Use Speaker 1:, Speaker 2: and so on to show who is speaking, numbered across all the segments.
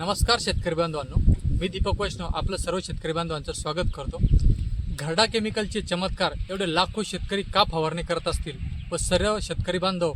Speaker 1: नमस्कार शेतकरी बांधवांनो. मी दीपक वैष्णव आपलं सर्व शेतकरी बांधवांचं स्वागत करतो. घरडा केमिकलचे चमत्कार एवढे लाखो शेतकरी का फवारणी करत असतील? व सर्व शेतकरी बांधव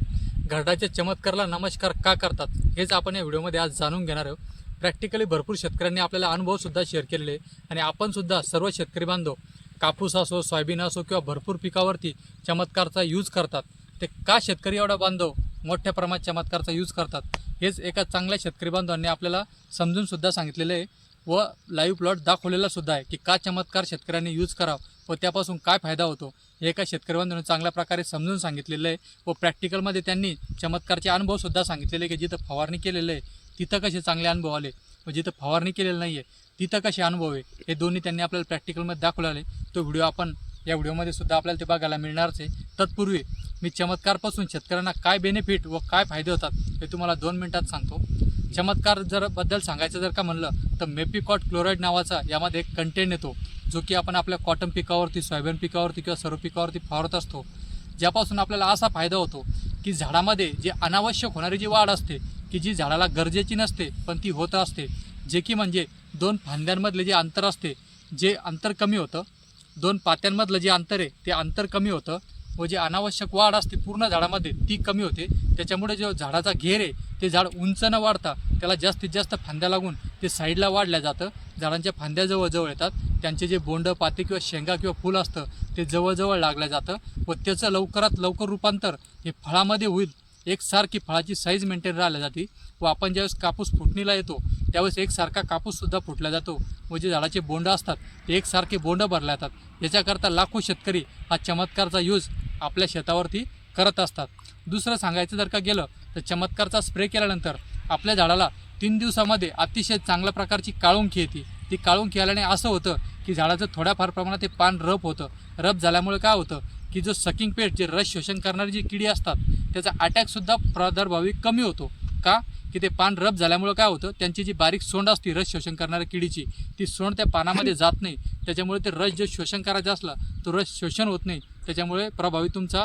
Speaker 1: घरडाच्या चमत्कारला नमस्कार का करतात? हेच आपण या व्हिडिओमध्ये आज जाणून घेणार आहोत. प्रॅक्टिकली भरपूर शेतकऱ्यांनी आपल्याला अनुभवसुद्धा शेअर केलेले आणि आपणसुद्धा सर्व शेतकरी बांधव कापूस असो सोयाबीन असो किंवा भरपूर पिकावरती चमत्कारचा यूज करतात. ते का शेतकरी एवढा बांधव? मोठ्या प्रमाणात चमत्कारचा यूज करतात. हेच एका चांगल्या शेतकरी बांधवांनी आपल्याला समजून सुद्धा सांगितलेलं आहे. व लाईव्ह प्लॉट दाखवलेला सुद्धा आहे की का चमत्कार शेतकऱ्यांनी यूज करावं व त्यापासून काय फायदा होतो हे एका शेतकरी बांधवांनी चांगल्या प्रकारे समजून सांगितलेलं आहे. व प्रॅक्टिकलमध्ये त्यांनी चमत्कारचे अनुभवसुद्धा सांगितलेले आहे की जिथं फवारणी केलेलं आहे तिथं कसे चांगले अनुभव आले व जिथं फवारणी केलेलं नाही आहे तिथं कसे अनुभव आहे हे दोन्ही त्यांनी आपल्याला प्रॅक्टिकलमध्ये दाखवले तो व्हिडिओ आपण या व्हिडिओमध्ये सुद्धा आपल्याला ते बघायला मिळणारच आहे. तत्पूर्वी मी चमत्कारपासून शेतकऱ्यांना काय बेनिफिट व काय फायदे होतात हे तुम्हाला दोन मिनटात सांगतो. चमत्कार जर बद्दल सांगायचं जर का म्हणलं तर मेपिकॉट क्लोराईड नावाचा यामध्ये एक कंटेंट येतो जो की आपण आपल्या कॉटन पिकावरती सोयाबीन पिकावरती किंवा सर्व पिकावरती फवारत असतो. ज्यापासून आपल्याला असा फायदा होतो की झाडामध्ये जे अनावश्यक होणारी जी वाढ असते की जी झाडाला गरजेची नसते पण ती होत असते. जे की म्हणजे दोन फांद्यांमधले जे अंतर असते जे अंतर कमी होतं दोन पात्यांमधलं जे अंतर आहे ते अंतर कमी होतं. व जे अनावश्यक वाढ असते पूर्ण झाडामध्ये ती कमी होते. त्याच्यामुळे जो झाडाचा घेर आहे ते झाड उंच न वाढता त्याला जास्तीत जास्त फांद्या लागून ते साईडला वाढल्या जातं. झाडांच्या फांद्या जवळजवळ येतात. त्यांचे जे बोंड पाते किंवा शेंगा किंवा फुलं असतं ते जवळजवळ लागलं जातं. व त्याचं लवकरात लवकर रूपांतर हे फळामध्ये होईल एकसारखी फळाची साईज मेंटेन राहिल्या जाते. व आपण ज्यावेळेस कापूस फुटणीला येतो त्यावेळेस एकसारखा कापूससुद्धा फुटला जातो. व जे झाडाचे बोंड असतात ते एकसारखे बोंड भरल्या जातात. याच्याकरता लाखो शेतकरी हा चमत्कारचा यूज आपल्या शेतावरती करत असतात. दुसरं सांगायचं जर का गेलं तर चमत्कारचा स्प्रे केल्यानंतर आपल्या झाडाला तीन दिवसामध्ये अतिशय चांगल्या प्रकारची काळुंखी येते. ती काळुंखी आल्याने असं होतं की झाडाचं थोड्याफार प्रमाणात ते पान रप होतं. रप झाल्यामुळे काय होतं? की जो सकिंग पेट जे रस शोषण करणारी जी किडी असतात त्याचा अटॅकसुद्धा प्रादुर्भावी कमी होतो. का? की ते पान रब झाल्यामुळं काय होतं? त्यांची जी बारीक सोंड असते रस शोषण करणाऱ्या किडीची ती सोंड त्या पानामध्ये जात नाही. त्याच्यामुळे ते रस जे शोषण करायचा असला तो रस शोषण होत नाही. त्याच्यामुळे प्रभावी तुमचा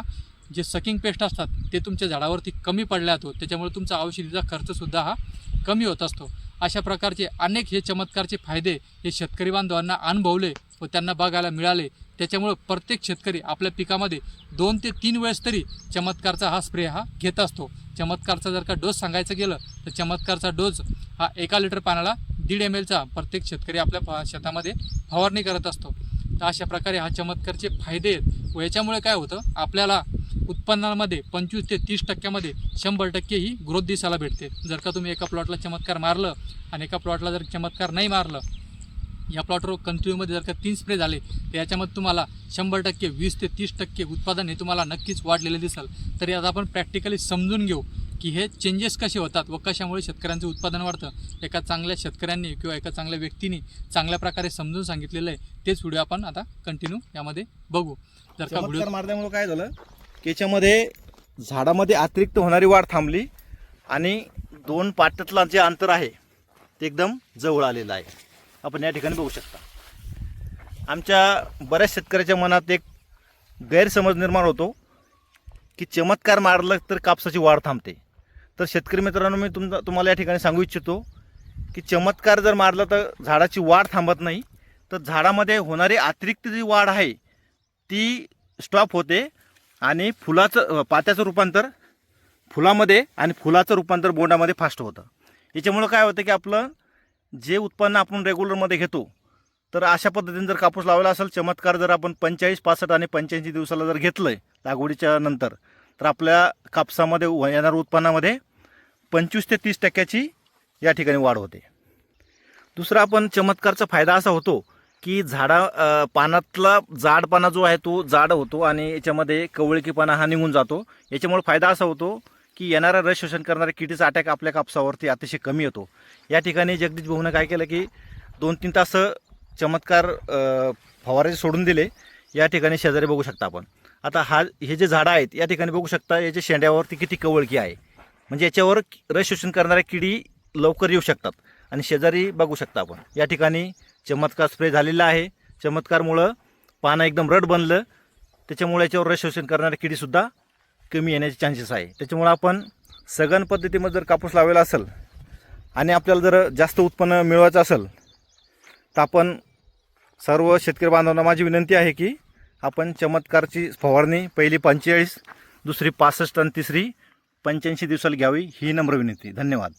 Speaker 1: जे सकिंग पेस्ट असतात ते तुमच्या झाडावरती कमी पडल्या जातो त्याच्यामुळे तुमचा औषधीचा खर्चसुद्धा हा कमी होत असतो. अशा प्रकारचे अनेक हे चमत्कारचे फायदे हे शेतकरी बांधवांना अनुभवले व त्यांना बघायला मिळाले. त्याच्यामुळं प्रत्येक शेतकरी आपल्या पिकामध्ये दोन ते तीन वेळेस तरी चमत्कारचा हा स्प्रे हा घेत असतो. चमत्कारचा जर का डोस सांगायचं गेलं तर चमत्कारचा डोस हा एका लिटर पाण्याला दीड एम एलचा प्रत्येक शेतकरी आपल्या शेतामध्ये फवारणी करत असतो. तर अशा प्रकारे हा चमत्कारचे फायदे आहेत व याच्यामुळे काय होतं? आपल्याला उत्पन्नामध्ये पंचवीस ते तीस टक्क्यामध्ये शंभर टक्के ही ग्रोथ दिसायला भेटते. जर का तुम्ही एका प्लॉटला चमत्कार मारलं आणि एका प्लॉटला जर चमत्कार नाही मारलं या प्लॉटवर कंटिन्यूमध्ये जर का तीन स्प्रे झाले तर याच्यामध्ये तुम्हाला शंभर टक्के वीस ते तीस टक्के उत्पादन हे तुम्हाला नक्कीच वाढलेलं दिसेल. तरी आता आपण प्रॅक्टिकली समजून घेऊ की हे चेंजेस कसे होतात व कशामुळे शेतकऱ्यांचं उत्पादन वाढतं. एका चांगल्या शेतकऱ्यांनी किंवा एका चांगल्या व्यक्तीने चांगल्या प्रकारे समजून सांगितलेलं आहे. तेच व्हिडिओ आपण आता कंटिन्यू यामध्ये बघू. जर का व्हिडिओ
Speaker 2: मारल्यामुळे काय झालं? की याच्यामध्ये झाडामध्ये अतिरिक्त होणारी वाढ थांबली आणि दोन पाट्यातलं जे अंतर आहे ते एकदम जवळ आलेलं आहे. आपण या ठिकाणी बघू शकता. आमच्या बऱ्याच शेतकऱ्याच्या मनात एक गैरसमज निर्माण होतो की चमत्कार मारलं तर कापसाची वाढ थांबते. तर शेतकरी मित्रांनो मी तुम तुम्हाला या ठिकाणी सांगू इच्छितो की चमत्कार जर मारला तर झाडाची वाढ थांबत नाही. तर झाडामध्ये होणारी अतिरिक्त जी वाढ आहे ती स्टॉप होते. आणि फुलाचं पात्याचं रूपांतर फुलामध्ये आणि फुलाचं रूपांतर बोंडामध्ये फास्ट होतं. याच्यामुळं काय होतं की आपलं जे उत्पन्न आपण रेग्युलरमध्ये घेतो तर अशा पद्धतीने जर कापूस लावला असेल चमत्कार जर आपण पंचेचाळीस पासष्ट आणि पंच्याऐंशी दिवसाला जर घेतलं आहे लागवडीच्या नंतर तर आपल्या कापसामध्ये व- येणाऱ्या उत्पन्नामध्ये पंचवीस ते तीस टक्क्याची या ठिकाणी वाढ होते. दुसरा आपण चमत्कारचा फायदा असा होतो की झाडा पानातला जाडपणा जो आहे तो जाड होतो आणि याच्यामध्ये कवळकीपणा हा निघून जातो. याच्यामुळे फायदा असा होतो की येणारा रस शोषण करणाऱ्या किडीचा अटॅक आपल्या कापसावरती अतिशय कमी येतो. या ठिकाणी जगदीश भाऊनं काय केलं की दोन तीन तास चमत्कार फवारे सोडून दिले. या ठिकाणी शेजारी बघू शकता आपण. आता हा हे जे झाडं आहेत या ठिकाणी बघू शकता याच्या शेंड्यावरती किती कवळकी आहे. म्हणजे याच्यावर रस शोषण करणाऱ्या किडी लवकर येऊ शकतात आणि शेजारी बघू शकता आपण. या ठिकाणी चमत्कार स्प्रे झालेला आहे. चमत्कारमुळं पानं एकदम रड बनलं. त्याच्यामुळे याच्यावर रस शोषण करणारी किडीसुद्धा कमी येण्याचे चान्सेस आहे. त्याच्यामुळं आपण सघन पद्धतीमध्ये जर कापूस लावलेला असेल आणि आपल्याला जर जास्त उत्पन्न मिळवायचं असेल तर आपण सर्व शेतकरी बांधवांना माझी विनंती आहे की आपण चमत्कारची फवारणी पहिली पंचेचाळीस दुसरी पासष्ट आणि तिसरी पंच्याऐंशी दिवसाला घ्यावी ही नम्र विनंती. धन्यवाद.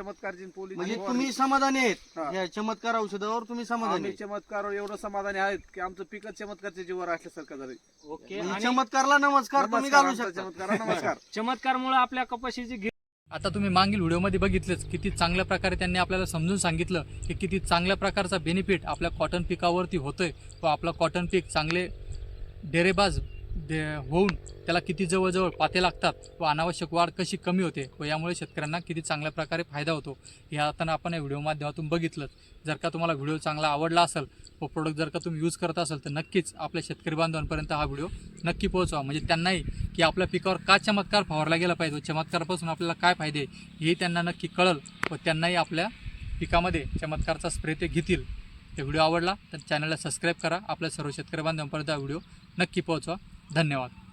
Speaker 3: चमत्कारची पोलीस
Speaker 4: म्हणजे तुम्ही समाधानी आहेत
Speaker 3: हा.
Speaker 4: या चमत्कार औषधावर तुम्ही समाधानी
Speaker 3: आम्ही
Speaker 4: आहेत.
Speaker 3: चमत्कार एवढं समाधानी आहेत की आमचं पिकच चमत्कारच्या जीवर असल्यासारखं झालं
Speaker 5: ओके
Speaker 4: म्हणजे
Speaker 5: आणि
Speaker 4: चमत्कारला नमस्कार तुम्ही
Speaker 3: नमस्कार,
Speaker 4: घालू शकता
Speaker 3: चमत्कार नमस्कार
Speaker 5: चमत्कारमुळे आपल्या कपाशीची गे-
Speaker 1: आता तुम्ही मागील व्हिडिओमध्ये बघितलंच किती चांगल्या प्रकारे त्यांनी आपल्याला समजून सांगितलं की किती चांगल्या प्रकारचा बेनिफिट आपल्या कॉटन पिकावरती होतोय व आपलं कॉटन पीक चांगले डेरेबाज दे होऊन त्याला किती जवळजवळ पाते लागतात व अनावश्यक वाढ कशी कमी होते व यामुळे शेतकऱ्यांना किती चांगल्या प्रकारे फायदा होतो हे आता आपण या व्हिडिओ माध्यमातून बघितलं जर का तुम्हाला व्हिडिओ चांगला आवडला असेल व प्रोडक्ट जर का तुम्ही यूज करत असाल तर नक्कीच आपल्या शेतकरी बांधवांपर्यंत हा व्हिडिओ नक्की पोहोचवा. म्हणजे त्यांनाही की आपल्या पिकावर का चमत्कार फवारला गेला पाहिजे चमत्कारापासून आपल्याला काय फायदे हे हेही त्यांना नक्की कळल व त्यांनाही आपल्या पिकामध्ये चमत्कारचा स्प्रे ते घेतील. ते व्हिडिओ आवडला तर चॅनलला सबस्क्राईब करा. आपल्या सर्व शेतकरी बांधवांपर्यंत हा व्हिडिओ नक्की पोहोचवा. धन्यवाद.